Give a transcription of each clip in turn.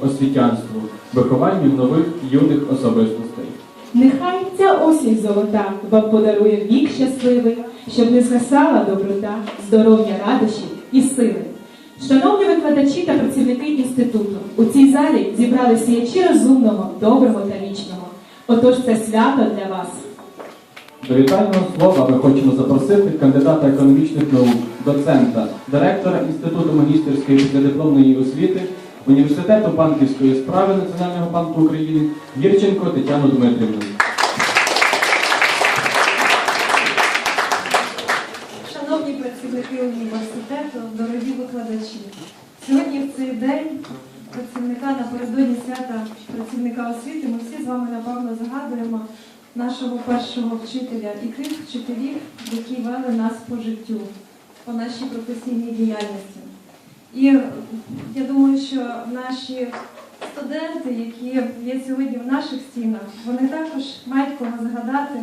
освітянству, вихованню нових юних особистостей. Нехай ця осінь золота вам подарує вік щасливий, щоб не згасала доброта, здоров'я, радощі і сили. Шановні викладачі та працівники інституту, у цій залі зібрали сіячі розумного, доброго та вічного. Отож це свято для вас. До вітального слова ми хочемо запросити кандидата економічних наук, доцента, директора Інституту магістерської післядипломної освіти Університету банківської справи Національного банку України Гірченко Тетяну Дмитрівну. Шановні працівники університету, дорогі викладачі, сьогодні в цей день працівника напередодні свята працівника освіти ми всі з вами напевно згадуємо нашого першого вчителя і тих вчителів, які вели нас по життю, по нашій професійній діяльності. І я наші студенти, які є сьогодні в наших стінах, вони також мають кого згадати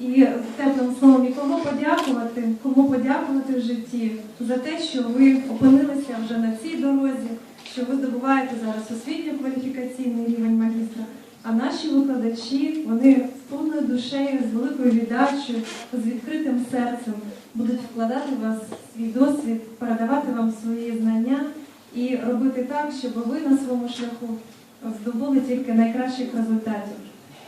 і теплим словом і кому подякувати, кому подякувати в житті за те, що ви опинилися вже на цій дорозі, що ви здобуваєте зараз освітньо-кваліфікаційний рівень магістра. А наші викладачі, вони з повною душею, з великою віддачею, з відкритим серцем будуть вкладати в вас свій досвід, передавати вам свої знання і робити так, щоб ви на своєму шляху здобули тільки найкращих результатів.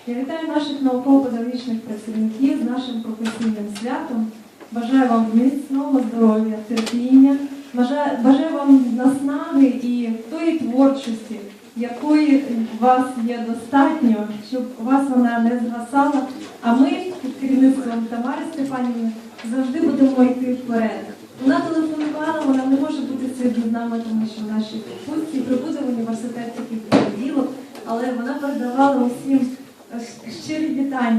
Я вітаю наших науково-педагогічних працівників з нашим професійним святом. Бажаю вам міцного здоров'я, терпіння, бажаю, вам наснаги і тої творчості, якої у вас є достатньо, щоб у вас вона не згасала. А ми під керівництвом Тамари Степанівни завжди будемо йти вперед. Вона телефонувала, вона сьогодні нами, тому що в нашій відпустці прибуде в університет тільки в понеділок, але вона передавала усім щирі вітання.